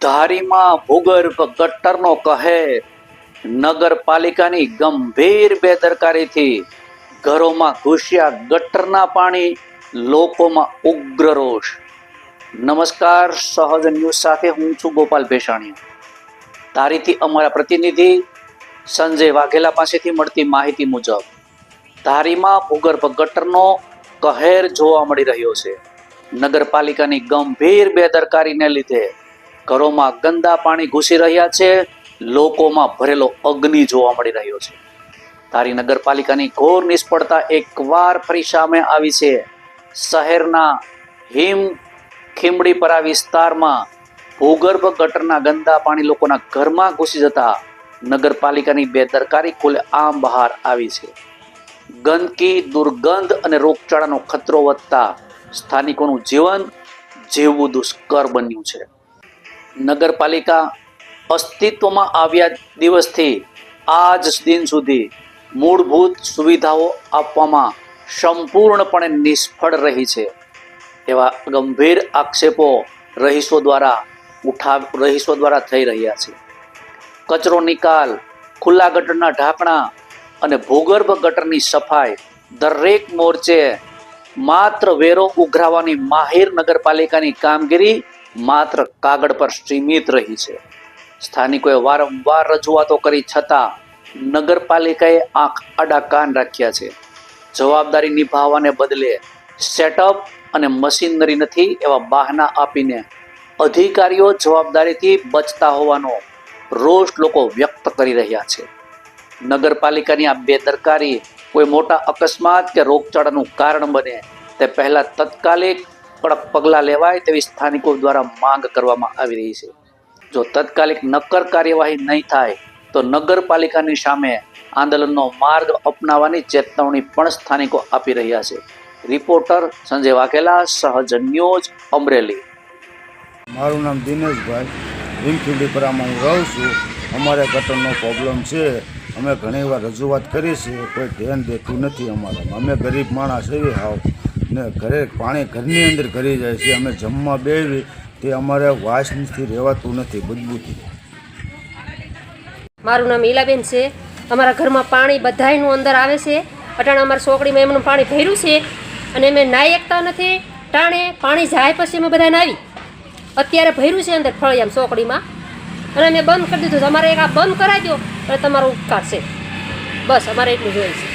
ધારીમાં ભૂગર્ભ ગટરનો કહે, નગરપાલિકાની ગંભીર બેદરકારીથી ઘરોમાં ઘૂસ્યા ગટરના પાણી લોકોમાં ઉગ્ર રોષ. નમસ્કાર, સહજ ન્યૂઝ સાથે હું છું ગોપાલ ભેસાણીયા ધારીથી અમારા પ્રતિનિધિ સંજય વાઘેલા પાસેથી મળતી માહિતી મુજબ, ધારીમાં ભૂગર્ભ ગટરનો કહેર જોવા મળી રહ્યો છે. નગરપાલિકાની ગંભીર બેદરકારીને લીધે ઘરોમાં ગંદા પાણી ઘૂસી રહ્યા છે. લોકોમાં ભરેલો અગ્નિ જોવા મળી રહ્યો છે. ધારી નગરપાલિકાની ઘોર નિષ્ફળતા એકવાર ફરી સામે આવી છે. શહેરના હિમ ખીમડીપરા વિસ્તારમાં ભૂગર્ભ ગટરના ગંદા પાણી લોકોના ઘરમાં ઘૂસી જતા નગરપાલિકાની બેદરકારી ખુલે આમ બહાર આવી છે. ગંદકી, દુર્ગંધ અને રોગચાળાનો ખતરો વધતા સ્થાનિકોનું જીવન જીવવું દુષ્કર બન્યું છે. નગરપાલિકા અસ્તિત્વમાં આવ્યા દિવસથી આજ દિન સુધી મૂળભૂત સુવિધાઓ આપવામાં સંપૂર્ણપણે નિષ્ફળ રહી છે. એવા ગંભીર આક્ષેપો રહીશો દ્વારા ઉઠાવ, રહીશો દ્વારા થઈ રહ્યા છે. કચરો નિકાલ, ખુલ્લા ગટરના ઢાંકણા અને ભૂગર્ભ ગટરની સફાઈ દરેક મોરચે માત્ર વેરો ઉઘરાવવાની માહિર નગરપાલિકાની કામગીરી માત્ર કાગળ પર સીમિત રહી છે. સ્થાનિકોએ વારંવાર રજૂઆતો કરી છતાં નગરપાલિકાએ આંખ આડા કાન રાખ્યા છે. જવાબદારી નિભાવવાને બદલે સેટઅપ અને મશીનરી નથી એવા બહાના આપીને અધિકારીઓ જવાબદારીથી બચતા હોવાનો રોષ લોકો વ્યક્ત કરી રહ્યા છે. નગરપાલિકાની આ બેદરકારી કોઈ મોટા અકસ્માત કે રોગચાળાનું કારણ બને તે પહેલાં તાત્કાલિક કડક પગલાં લેવાય તેવી સ્થાનિકો દ્વારા માંગ કરવામાં આવી રહી છે. જો તાત્કાલિક નક્કર કાર્યવાહી નહીં થાય, તો નગરપાલિકાની સામે આંદોલનનો માર્ગ અપનાવવાની ચેતવણી પણ સ્થાનિકો આપી રહ્યા છે. રિપોર્ટર સંજય વાઘેલા, સહજ ન્યૂઝ, અમરેલી. મારું નામ દિનેશભાઈ. ભીમખીડીપરામાં હું રહું છું. અમારે ગટરનો પ્રોબ્લેમ છે. અમે ઘણી વાર રજૂઆત કરી છે કોઈ ધ્યાન દેતું નથી અમારામાં. અમે ગરીબ માણસ એવી હાવ. ને ઘરે પાણી ઘરની અંદર ઘરી જાય છે, અમે જમવા બેવી તે અમારે વાસથી રહેવાતું નથી બદબૂથી મારું નામ ઈલાબેન છે. અમારા ઘરમાં પાણી બધાયનું અંદર આવે છે. અટાણે અમારી છોકરીમાં એમનું પાણી ભર્યું છે અને અમે નાહી એકતા નથી. ટાણે પાણી જાય પછી અમે બધા નાવી અત્યારે ભર્યું છે અંદર ફળિયામ ચોકડીમાં અને મેં બંધ કરી દીધું. તમારે એક આ બંધ કરાવી દો એટલે તમારો ઉપકાર છે. બસ, અમારે એટલું જોઈએ છે.